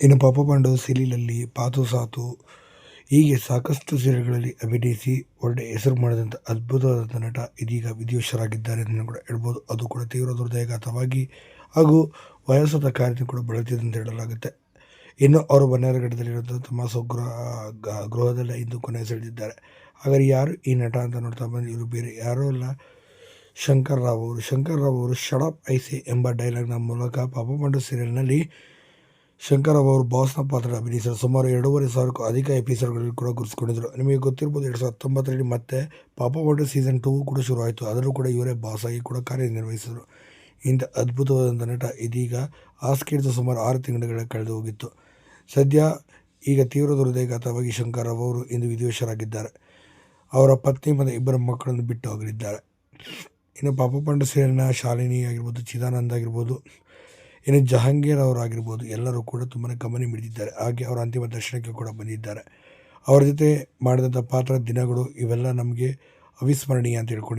ಇನ್ನು ಪಾಪ ಪಾಂಡು ಸಿಲಿಲಲ್ಲಿ ಪಾತು ಸಾತು ಹೀಗೆ ಸಾಕಷ್ಟು ಸೀರೆಗಳಲ್ಲಿ ಅಭಿನಯಿಸಿ ಒಳ್ಳೆ ಹೆಸರು ಮಾಡಿದಂಥ ಅದ್ಭುತವಾದಂಥ ನಟ ಇದೀಗ ವಿಧಿವಶರಾಗಿದ್ದಾರೆ ಅಂತ ಕೂಡ ಹೇಳ್ಬೋದು. ಅದು ಕೂಡ ತೀವ್ರ ಹೃದಯಘಾತವಾಗಿ ಹಾಗೂ ವಯಸ್ಸಾದ ಕಾರ್ಯ ಕೂಡ ಬಳಲ್ತಿದೆ ಅಂತ ಹೇಳಲಾಗುತ್ತೆ. ಇನ್ನು ಅವರು ಬನ್ನೇರಘಟ್ಟದಲ್ಲಿರುವಂಥ ತಮ್ಮ ಸ್ವಗೃಹ ಗೃಹದಲ್ಲಿ ಇಂದು ಕೊನೆ ಸೆಳೆದಿದ್ದಾರೆ. ಹಾಗಾದರೆ ಯಾರು ಈ ನಟ ಅಂತ ನೋಡ್ತಾ ಬಂದು ಇವರು ಬೇರೆ ಯಾರೂ ಅಲ್ಲ. ಶಂಕರ್ ರಾವ್ ಅವರು, ಶಂಕರ್ ರಾವ್ ಅವರು ಶಡಪ್ ಐಸೆ ಎಂಬ ಡೈಲಾಗ್ನ ಮೂಲಕ ಪಾಪ ಪಾಂಡು ಸೀರಿಯಲ್ನಲ್ಲಿ ಶಂಕರ್ ಅವರು ಬಾಸ್ನ ಪಾತ್ರ ಅಭಿನಯಿಸಿದರು. ಸುಮಾರು ಎರಡೂವರೆ ಸಾವಿರಕ್ಕೂ ಅಧಿಕ ಎಪಿಸೋಡ್ಗಳಲ್ಲಿ ಕೂಡ ಗುರುತಿಸಿಕೊಂಡಿದ್ದರು. ನಿಮಗೆ ಗೊತ್ತಿರ್ಬೋದು ಎರಡು ಸಾವಿರದ ಹತ್ತೊಂಬತ್ತರಲ್ಲಿ ಮತ್ತೆ ಪಾಪ ಸೀಸನ್ ಟೂ ಕೂಡ ಶುರುವಾಯಿತು. ಅದರಲ್ಲೂ ಕೂಡ ಇವರೇ ಬಾಸ್ ಆಗಿ ಕೂಡ ಕಾರ್ಯನಿರ್ವಹಿಸಿದರು. ಇಂಥ ಅದ್ಭುತವಾದಂಥ ನಟ ಇದೀಗ ಆಸ್ಕೇಡ್ದು ಸುಮಾರು ಆರು ತಿಂಗಳುಗಳ ಕಳೆದು ಹೋಗಿತ್ತು. ಸದ್ಯ ಈಗ ತೀವ್ರ ಹೃದಯಘಾತವಾಗಿ ಶಂಕರ್ ಅವರು ಇಂದು ವಿಧಿವಶರಾಗಿದ್ದಾರೆ. ಅವರ ಪತ್ನಿ ಮತ್ತು ಇಬ್ಬರು ಮಕ್ಕಳನ್ನು ಬಿಟ್ಟು ಹೋಗಲಿದ್ದಾರೆ. ಇನ್ನು ಪಾಪ ಪಂಡ ಸೇರಿನ ಶಾಲಿನಿ ಆಗಿರ್ಬೋದು ಚಿದಾನಂದ ಆಗಿರ್ಬೋದು ಇನ್ನು ಜಹಾಂಗೀರ್ ಅವರಾಗಿರ್ಬೋದು, ಎಲ್ಲರೂ ಕೂಡ ತುಂಬಾ ಗಮನ ಮಿಡಿದಿದ್ದಾರೆ ಹಾಗೆ ಅವರ ಅಂತಿಮ ದರ್ಶನಕ್ಕೆ ಕೂಡ ಬಂದಿದ್ದಾರೆ. ಅವರ ಜೊತೆ ಮಾಡಿದಂಥ ಪಾತ್ರ, ದಿನಗಳು ಇವೆಲ್ಲ ನಮಗೆ ಅವಿಸ್ಮರಣೀಯ ಅಂತ ಹೇಳ್ಕೊಂಡು